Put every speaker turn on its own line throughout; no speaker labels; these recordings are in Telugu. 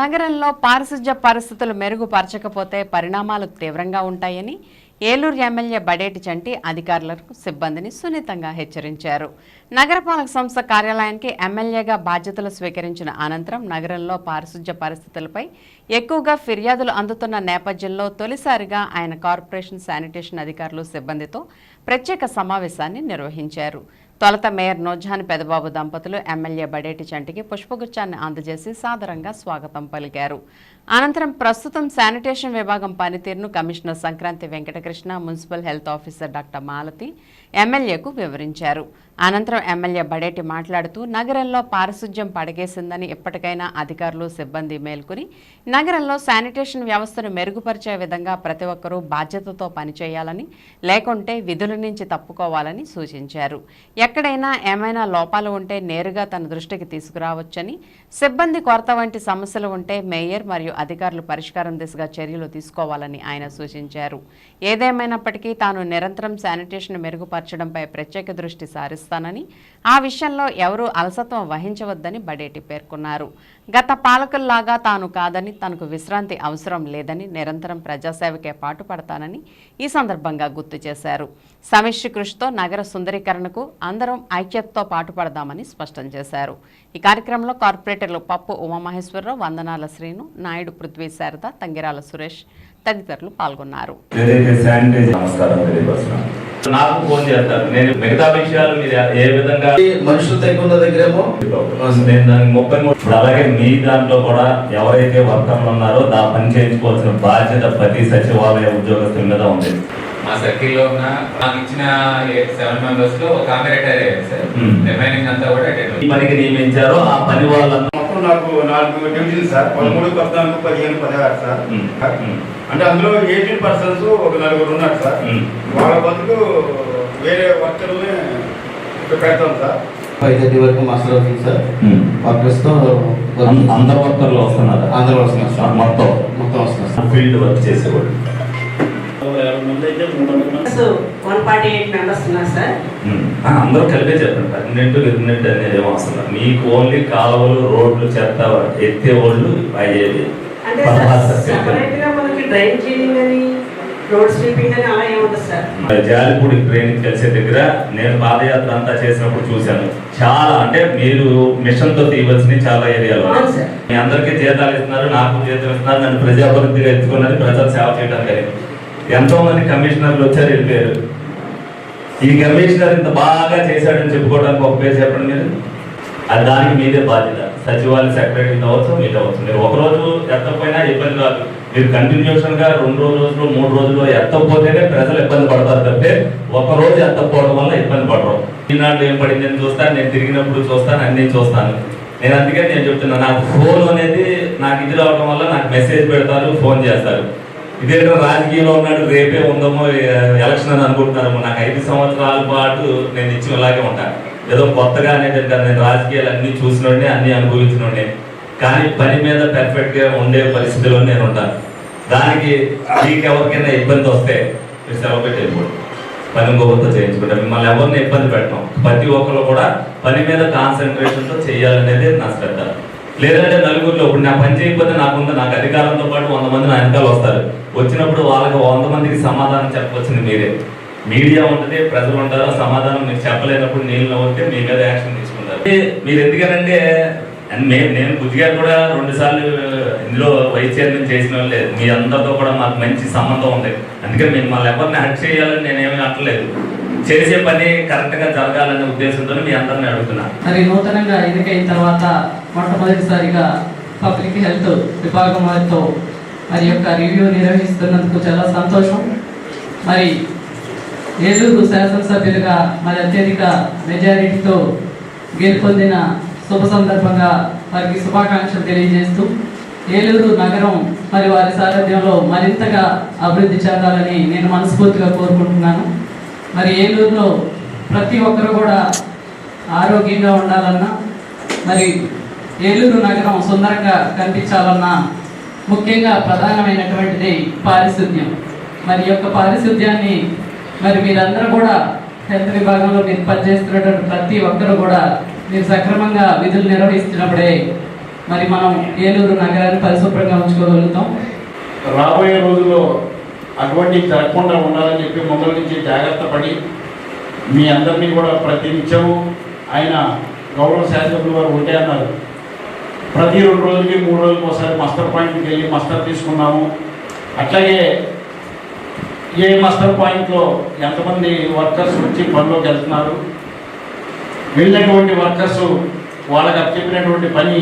నగరంలో పారిశుధ్య పరిస్థితులు మెరుగుపరచకపోతే పరిణామాలు తీవ్రంగా ఉంటాయని ఏలూరు ఎమ్మెల్యే బడేటి చంటి అధికారులకు సిబ్బందిని సున్నితంగా హెచ్చరించారు. నగరపాలక సంస్థ కార్యాలయానికి ఎమ్మెల్యేగా బాధ్యతలు స్వీకరించిన అనంతరం నగరంలో పారిశుధ్య పరిస్థితులపై ఎక్కువగా ఫిర్యాదులు అందుతున్న నేపథ్యంలో తొలిసారిగా ఆయన కార్పొరేషన్ శానిటేషన్ అధికారులు సిబ్బందితో ప్రత్యేక సమావేశాన్ని నిర్వహించారు. తొలత మేయర్ నోజాన్ పెదబాబు దంపతులు ఎమ్మెల్యే బడేటి చంటికి పుష్పగుచ్చాన్ని అందజేసి సాదరంగా స్వాగతం పలికారు. అనంతరం ప్రస్తుతం శానిటేషన్ విభాగం పనితీరును commissioner Sankranti Venkatakrishna municipal health officer doctor Malathi ఎమ్మెల్యేకు వివరించారు. అనంతరం ఎమ్మెల్యే బడేటి మాట్లాడుతూ నగరంలో పారిశుధ్యం పడగేసిందని ఎప్పటికైనా అధికారులు సిబ్బంది మేల్కొని నగరంలో శానిటేషన్ వ్యవస్థను మెరుగుపరిచే విధంగా ప్రతి ఒక్కరూ బాధ్యతతో పనిచేయాలని లేకుంటే విధుల నుంచి తప్పుకోవాలని సూచించారు. ఎక్కడైనా ఏమైనా లోపాలు ఉంటే నేరుగా తన దృష్టికి తీసుకురావచ్చని సిబ్బంది కొరత వంటి సమస్యలు ఉంటే మేయర్ మరియు అధికారులు పరిష్కారం దిశగా చర్యలు తీసుకోవాలని ఆయన సూచించారు. ఏదేమైనప్పటికీ తాను నిరంతరం శానిటేషన్ మెరుగుపరచడంపై ప్రత్యేక దృష్టి సారిస్తానని ఆ విషయంలో ఎవరూ అలసత్వం వహించవద్దని బడేటి పేర్కొన్నారు. గత పాలకుల్లాగా తాను కాదని తనకు విశ్రాంతి అవసరం లేదని నిరంతరం ప్రజాసేవకే పాటుపడతానని ఈ సందర్భంగా గుర్తు చేశారు. సమిష్టి కృషితో నగర సుందరీకరణకు అందరం ఐక్యతతో పాటుపడదామని స్పష్టం చేశారు. ఈ కార్యక్రమంలో కార్పొరేటర్లు పప్పు ఉమామహేశ్వరరావు వందనాల శ్రీను నాయుడు పృథ్వీ శారద తంగిరాల సురేష్ తదితరులు పాల్గొన్నారు.
నాకు ఫోన్ చేస్తారు. నేను మిగతా విషయాలు మీరు ఏ విధంగా
మనుషులు తగ్గున్న దగ్గరేమో?
నేను దానికి ముప్పై మూడు అలాగే మీ దాంట్లో కూడా ఎవరైతే వర్కర్లు ఉన్నారో దా పని చేయించుకోవాల్సిన బాధ్యత ప్రతి సచివాలయ ఉద్యోగస్తుల మీద ఉంది.
మా సర్కిల్లో ఉన్న నాకు ఇచ్చిన సెవెన్ మెంబర్స్లో ఒక ఆమె రిటైర్ అయ్యారు సార్. రిమైనింగ్ అంతా కూడా
ఈ పనికి నియమించారో ఆ పని వాళ్ళంతా
మొత్తం నాకు నాలుగు డ్యూటీలు సార్. పదమూడు పద్నాలుగు పదిహేను పదహారు సార్. అంటే అందులో ఎయిటీన్ పర్సన్స్ ఒక నలుగురు ఉన్నారు సార్. వాళ్ళ బదులు వేరే వర్కర్లని పెడతాం సార్.
థర్టీ వరకు మాస్టర్ అవుతుంది సార్.
వర్కర్స్తో అందరు వర్కర్లు వస్తున్నారు.
అందరూ వస్తున్నారు సార్.
మొత్తం.
మొత్తం వస్తున్నారు సార్.
ఫీల్డ్ వర్క్ చేసేవాళ్ళు.
వన్ ఫార్టీ ఎయిట్ మెంబర్స్ ఉన్నారు సార్
ఉమ్. ఆ, అందరూ కలిపే చెప్పండి. పర్మనెంట్ రిమినెంట్ అనేది ఏమో అవసరం మీకు ఓన్లీ కాలువలు రోడ్లు చెత్త ఎత్తే వాళ్ళు అయ్యేది జాలిపూడి ట్రైన్ కలిసే దగ్గర నేను పాదయాత్ర అంతా చేసినప్పుడు చూశాను. చాలా అంటే మీరు మిషన్తో తీయవలసిన చాలా ఏరియాలో. మీ అందరికీ జీతాలు ఇస్తున్నారు నాకు జీతం ఇస్తున్నారు నన్ను ప్రజాభివృద్ధిగా ఎత్తుకున్నది ప్రజల సేవ చేయడానికి ఎంతో మంది కమిషనర్లు వచ్చారు వెళ్ళిపోయారు ఈ కమిషనర్ ఇంత బాగా చేశాడని చెప్పుకోవడానికి ఒక పేరు చెప్పండి మీరు. అది దానికి మీదే బాధ్యత. సచివాలయ సెక్రటరీ అవ్వచ్చు మీరు అవ్వచ్చు. మీరు ఒకరోజు ఎత్తకపోయినా ఇబ్బంది కాదు. మీరు కంటిన్యూషన్గా రెండు రోజులు మూడు రోజులు ఎత్తకపోతేనే ప్రజలు ఇబ్బంది పడతారు తప్పితే ఒక రోజు ఎత్తకపోవడం వల్ల ఇబ్బంది పడరు. ఈనాడు ఏం పడింది? నేను చూస్తాను నేను తిరిగినప్పుడు చూస్తాను అన్ని చూస్తాను. నేను అందుకే నేను చెప్తున్నాను నాకు ఫోన్ అనేది నాకు ఇది రావడం వల్ల నాకు మెసేజ్ పెడతారు ఫోన్ చేస్తారు. ఇదేదో రాజకీయంలో ఉన్నాడు రేపే ఉందమో ఎలక్షన్ అని అనుకుంటున్నారమ్మో. నాకు ఐదు సంవత్సరాల పాటు నేను ఇచ్చిన ఇలాగే ఉంటాను ఏదో కొత్తగా అనేది నేను రాజకీయాలు అన్ని చూసినోడే అన్ని అనుభవించినోడే కానీ పని మీద పెర్ఫెక్ట్గా ఉండే పరిస్థితిలో నేను ఉంటాను దానికి మీకు ఎవరికైనా ఇబ్బంది వస్తే మీరు సెలవు పెట్టేసుకోండి పని ఇంకొకరితో చేయించుకుంటాం. మిమ్మల్ని ఎవరిని ఇబ్బంది పెట్టడం ప్రతి ఒక్కరు కూడా పని మీద కాన్సన్ట్రేషన్తో చేయాలనేది నా శ్రద్ధ. లేదంటే నలుగురిలో ఇప్పుడు నా పని చేయకపోతే నాకుంది? నాకు అధికారంతో పాటు వంద మంది నా వెనకాల వస్తారు. వచ్చినప్పుడు వాళ్ళకి వంద మందికి సమాధానం చెప్పవలసింది మీరే. మీడియా ఉంటుంది ప్రజలు ఉంటారు సమాధానం మీరు చెప్పలేనప్పుడు నీళ్ళు ఉంటే మీ మీద యాక్షన్ తీసుకుంటారు. మీరు ఎందుకనంటే మేము నేను బుద్ధిగా కూడా రెండు సార్లు ఇందులో వైస్ చైర్మన్ చేసిన వాళ్ళే. మీ అందరితో కూడా మాకు మంచి సంబంధం ఉంది. అందుకని మళ్ళీ ఎవరిని హట్ చేయాలని నేనేమీ అనట్లేదు. చేసే పని కరెక్ట్గా జరగాలనే ఉద్దేశంతో మీ అందరిని అడుగుతున్నా.
మరి నూతనంగా ఎన్నికైన తర్వాత మొట్టమొదటిసారిగా పబ్లిక్ హెల్త్ విభాగం వారితో మరి యొక్క రివ్యూ నిర్వహిస్తున్నందుకు చాలా సంతోషం. మరి ఏలూరు శాసనసభ్యులుగా మరి అత్యధిక మెజారిటీతో గెలుపొందిన శుభ సందర్భంగా వారికి శుభాకాంక్షలు తెలియజేస్తూ ఏలూరు నగరం మరి వారి సారథ్యంలో మరింతగా అభివృద్ధి చెందాలని నేను మనస్ఫూర్తిగా కోరుకుంటున్నాను. మరి ఏలూరులో ప్రతి ఒక్కరు కూడా ఆరోగ్యంగా ఉండాలన్నా మరి ఏలూరు నగరం సుందరంగా కనిపించాలన్నా ముఖ్యంగా ప్రధానమైనటువంటిది పారిశుద్ధ్యం మరి యొక్క పారిశుద్ధ్యాన్ని మరి మీరందరూ కూడా హెల్త్ విభాగంలో మీరు పనిచేస్తున్నటువంటి ప్రతి ఒక్కరు కూడా మీరు సక్రమంగా విధులు నిర్వహిస్తున్నప్పుడే మరి మనం ఏలూరు నగరాన్ని పరిశుభ్రంగా ఉంచుకోగలుగుతాం.
రాబోయే రోజుల్లో అటువంటి జరగకుండా ఉండాలని చెప్పి మొదల నుంచి జాగ్రత్త పడి మీ అందరినీ కూడా ప్రతి నిత్యం ఆయన గౌరవ శాసనసభ్యులు వారు ఉంటే అన్నారు. ప్రతి రెండు రోజులకి మూడు రోజులకి ఒకసారి మస్టర్ పాయింట్కి వెళ్ళి మస్టర్ తీసుకున్నాము. అట్లాగే ఏ మస్టర్ పాయింట్లో ఎంతమంది వర్కర్స్ వచ్చి పనిలోకి వెళ్తున్నారు? వెళ్ళినటువంటి వర్కర్స్ వాళ్ళకి చెప్పినటువంటి పని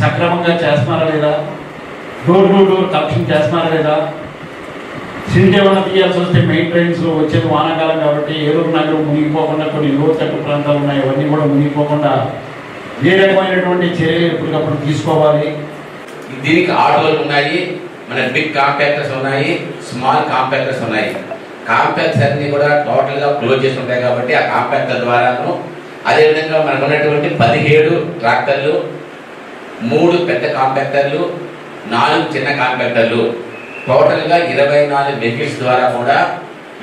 సక్రమంగా చేస్తున్నారా లేదా? డోర్ టు డోర్ కలెక్షన్ చేస్తున్నారా లేదా? సిల్ట్ ఏమైనా తీయాల్సి వస్తే మెయిన్ ట్రైన్స్ వచ్చేది వానాకాలం కాబట్టి ఏలూరు నగరం మునిగిపోకుండా కొన్ని లోతట్టు ప్రాంతాలు ఉన్నాయి అవన్నీ కూడా మునిగిపోకుండా ఏ రకమైనటువంటి చర్యలు ఎప్పటికప్పుడు తీసుకోవాలి?
దీనికి ఆటోలు ఉన్నాయి మన బిగ్ కాంపాక్టర్స్ ఉన్నాయి స్మాల్ కాంపాక్టర్స్ ఉన్నాయి. కాంపాక్ట్స్ అన్ని కూడా టోటల్గా క్లోజ్ చేసి ఉంటాయి కాబట్టి ఆ కాంపాక్టర్ ద్వారాను అదేవిధంగా మనకు ఉన్నటువంటి పదిహేడు ట్రాక్టర్లు మూడు పెద్ద కాంపాక్టర్లు నాలుగు చిన్న కాంపాక్టర్లు. టోటల్గా ఇరవై నాలుగు వెహికల్స్ ద్వారా కూడా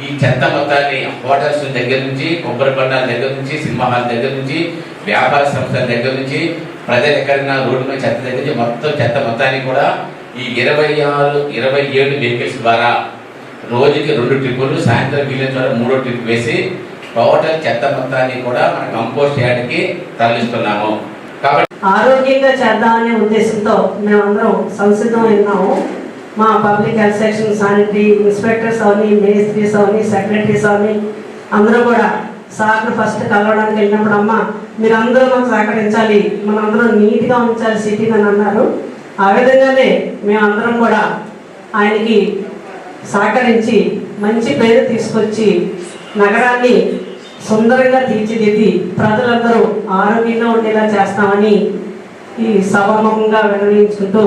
ఈ చెత్త మొత్తాన్ని హోటల్స్ దగ్గర నుంచి కొబ్బరి బండాల దగ్గర నుంచి సినిమా హాల్ దగ్గర నుంచి వ్యాపార సంస్థల దగ్గర నుంచి ప్రజలు ఎక్కడైనా రోడ్డు మీద చెత్త దగ్గర నుంచి మొత్తం చెత్త మొత్తాన్ని కూడా ఈ ఇరవై ఆరు ఇరవై ఏడు వెహికల్స్ ద్వారా రోజుకి రెండు ట్రిప్పులు సాయంత్రం వీలైన ద్వారా మూడో ట్రిప్ వేసి టోటల్ చెత్త మొత్తాన్ని కూడా మన కంపోస్ట్ యార్డ్కి తరలిస్తున్నాము. కాబట్టి
ఆరోగ్యంగా చేద్దామనే ఉద్దేశంతో మేమందరం సంసిద్ధం ఉన్నాము మా public health section sanitary inspectors అవని మేస్త్రీస్ అవని సెక్రటరీస్ అవని అందరూ కూడా సార్ను ఫస్ట్ కలవడానికి వెళ్ళినప్పుడు అమ్మ మీరందరూ మాకు సహకరించాలి. మనందరం నీట్గా ఉంచాలి సిటీని అని అన్నారు. ఆ విధంగానే మేమందరం కూడా ఆయనకి సహకరించి మంచి పేరు తీసుకొచ్చి నగరాన్ని సుందరంగా తీర్చిదిద్ది ప్రజలందరూ ఆరోగ్యంగా ఉండేలా చేస్తామని ఈ సభాముఖంగా విన్నవించుకుంటూ